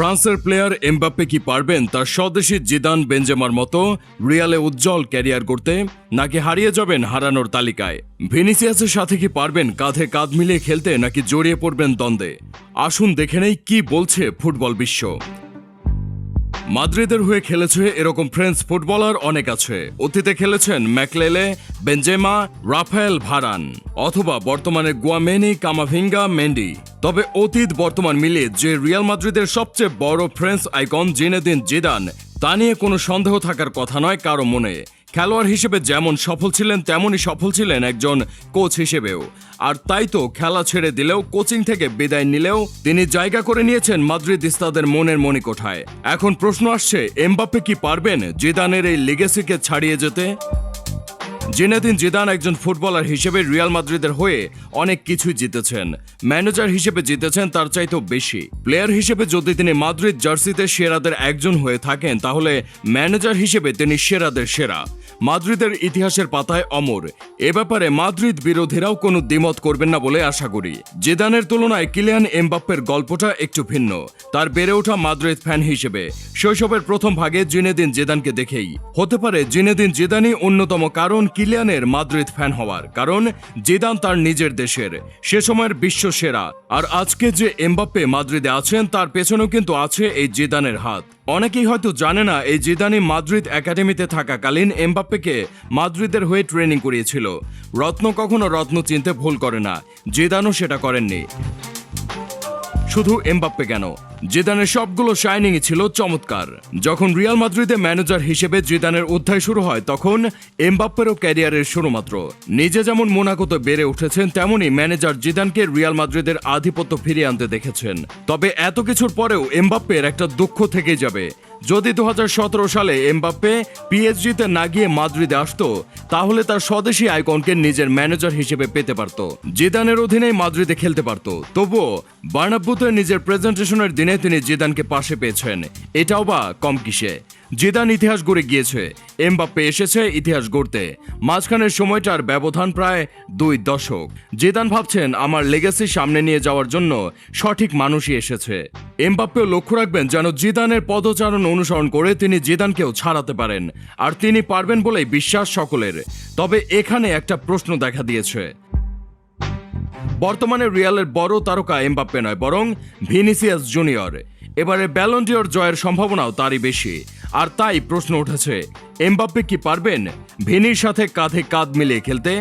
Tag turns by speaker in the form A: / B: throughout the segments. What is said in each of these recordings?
A: ফ্রান্সের player Mbappe কি পারবেন তার স্বদেশী জিদান বেঞ্জেমার মতো রিয়ালে উজ্জ্বল ক্যারিয়ার করতে নাকি হারিয়ে যাবেন হারানোর তালিকায়? ভিনিসিয়াসের সাথে কি পারবেন কাঁধে কাঁধ মিলিয়ে খেলতে নাকি জড়িয়ে পড়বেন দ্বন্দ্বে? আসুন দেখে নেই কি বলছে ফুটবল বিশ্ব। মাদ্রিদের হয়ে খেলেছে এরকম ফ্রেঞ্চ ফুটবলার অনেক আছে। অতীতে খেলেছেন ম্যাকলেলে বেঞ্জেমা রাফায়েল ভারান অথবা বর্তমানে গুয়ামেনি, কামাভিঙ্গা, মেন্ডি। তবে অতীত বর্তমান মিলিয়ে যে রিয়াল মাদ্রিদের সবচেয়ে বড় ফ্রেঞ্চ আইকন জিনেদিন জিদান, তা নিয়ে কোনো সন্দেহ থাকার কথা নয় কারও মনে। খেলোয়াড় হিসেবে যেমন সফল ছিলেন, তেমনই সফল ছিলেন একজন কোচ হিসেবেও। আর তাই তো খেলা ছেড়ে দিলেও কোচিং থেকে বিদায় নিলেও তিনি জায়গা করে নিয়েছেন মাদ্রিদ ইস্তাদের মনের মণিকোঠায়। এখন প্রশ্ন আসছে, এমবাপ্পে কি পারবেন জিদানের এই লিগেসিকে ছাড়িয়ে যেতে? জিনেদিন জিদান একজন ফুটবলার হিসেবে রিয়াল মাদ্রিদের হয়ে অনেক কিছুই জিতেছেন। ম্যানেজার হিসেবে জিতেছেন তার চাইতেও বেশি। প্লেয়ার হিসেবে যদি তিনি মাদ্রিদ জার্সিতে সেরাদের একজন হয়ে থাকেন, তাহলে ম্যানেজার হিসেবে তিনি সেরাদের সেরা। মাদ্রিদের ইতিহাসের পাতায় অমর। এ ব্যাপারে মাদ্রিদ বিরোধীরাও কোনো দ্বিমত করবেন না বলে আশা করি। জিদানের তুলনায় কিলিয়ান এমবাপ্পের গল্পটা একটু ভিন্ন। তার বেড়ে ওঠা মাদ্রিদ ফ্যান হিসেবে। শৈশবের প্রথম ভাগে জিনেদিন জিদানকে দেখেই। হতে পারে জিনেদিন জিদানই অন্যতম কারণ কিলিয়ানের মাদ্রিদ ফ্যান হওয়ার কারণ জিদান তার নিজের দেশের। সে সময়ের বিশ্ব সেরা। আর আজকে যে এমবাপ্পে মাদ্রিদে আছেন, তার পেছনেও কিন্তু আছে এই জিদানের হাত। অনেকেই হয়তো জানে না, এই জিদানি মাদ্রিদ একাডেমিতে থাকাকালীন এমবাপ্পেকে মাদ্রিদের হয়ে ট্রেনিং করিয়েছিল। রত্ন কখনো রত্ন চিনতে ভুল করে না। জিদানও সেটা করেননি। শুধু এমবাপ্পে কেন? জিদানের সবগুলো শাইনিংই ছিল চমৎকার। যখন রিয়াল মাদ্রিদে ম্যানেজার হিসেবে জিদানের অধ্যায় শুরু হয়, তখন এমবাপ্পেরও ক্যারিয়ারের শুরু মাত্র নিজে যেমন মোনাকোতে বেড়ে উঠেছেন, তেমনই ম্যানেজার জিদানকে রিয়াল মাদ্রিদের আধিপত্য ফিরিয়ে আনতে দেখেছেন। তবে এত কিছুর পরেও এমবাপ্পের একটা দুঃখ থেকেই যাবে। যদি দু হাজার সতেরো সালে এমবাপ্পে পিএসজিতে না গিয়ে মাদ্রিদে আসতো, তাহলে তার স্বদেশী আইকনকে নিজের ম্যানেজার হিসেবে পেতে পারত। জিদানের অধীনেই মাদ্রিদে খেলতে পারত। তবুও বার্নাব্বুতে নিজের প্রেজেন্টেশনের দিনে তিনি জিদানকে পাশে পেয়েছেন। এটাও বা কম কিসে? জিদান ইতিহাস গড়ে গিয়েছে। এমবাপ্পে এসেছে ইতিহাস গড়তে। মাঝখানের সময়টার ব্যবধান প্রায় দুই দশক। জিদান ভাবছেন, আমার লেগেসি সামনে নিয়ে যাওয়ার জন্য সঠিক মানুষই এসেছে। এমবাপ্পেও লক্ষ্য রাখবেন, যেন জিদানের পদচারণ অনুসরণ করে তিনি জিদানকেও ছাড়াতে পারেন। আর তিনি পারবেন বলেই বিশ্বাস সকলের। তবে এখানে একটা প্রশ্ন দেখা দিয়েছে। বর্তমানে রিয়ালের বড় তারকা এমবাপ্পে নয়, বরং ভিনিসিয়াস জুনিয়র। এবারে ব্যালন্ডিয়র জয়ের সম্ভাবনাও তারই বেশি। আর তাই প্রশ্ন উঠেছে, এমবাপ্পে কি পারবেন? ভিনির সাথে কাঁধে কাঁধ মিলিয়ে খেলতে?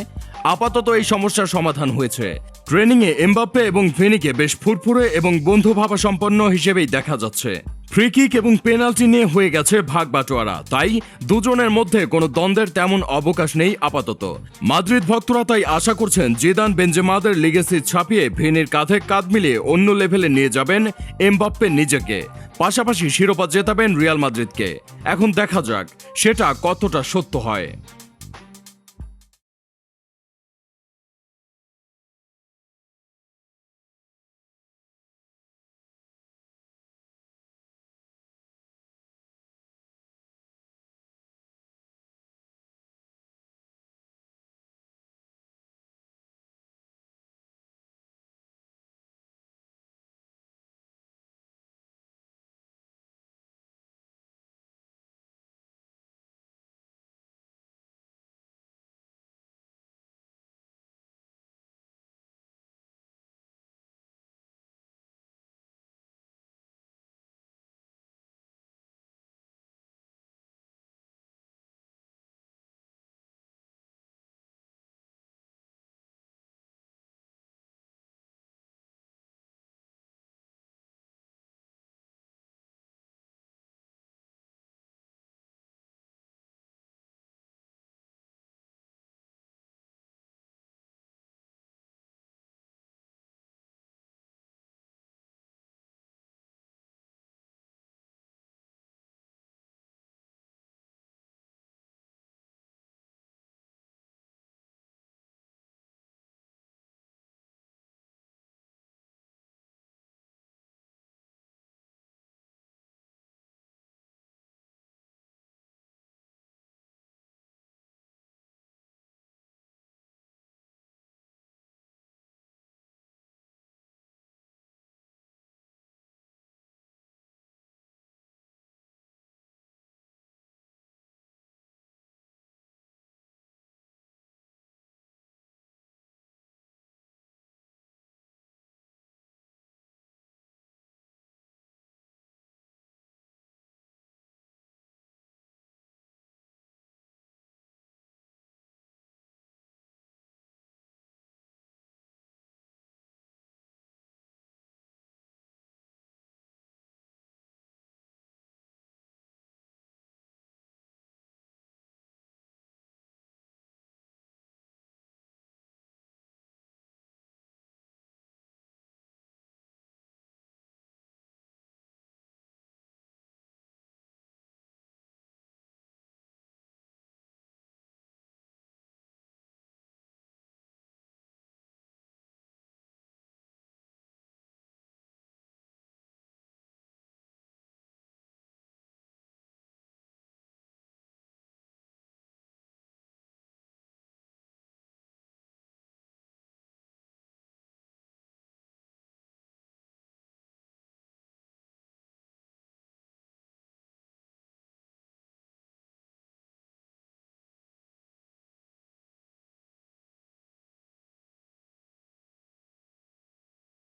A: আপাতত এই সমস্যার সমাধান হয়েছে। ট্রেনিংয়ে এমবাপ্পে এবং ভিনিকে বেশ ফুরফুরে এবং বন্ধুভাবা সম্পন্ন হিসেবেই দেখা যাচ্ছে। ফ্রি কিক এবং পেনাল্টি নিয়ে হয়ে গেছে ভাগ বাটোয়ারা। তাই দুজনের মধ্যে কোনো দ্বন্দ্বের তেমন অবকাশ নেই আপাতত। মাদ্রিদ ভক্তরা তাই আশা করছেন জিদান বেঞ্জেমাদের লিগেসি ছাপিয়ে ভিনির কাঁধে কাঁধ মিলিয়ে অন্য লেভেলে নিয়ে যাবেন এমবাপ্পে নিজেকে। পাশাপাশি শিরোপা জেতাবেন রিয়াল মাদ্রিদকে। এখন দেখা যাক সেটা কতটা সত্য হয়।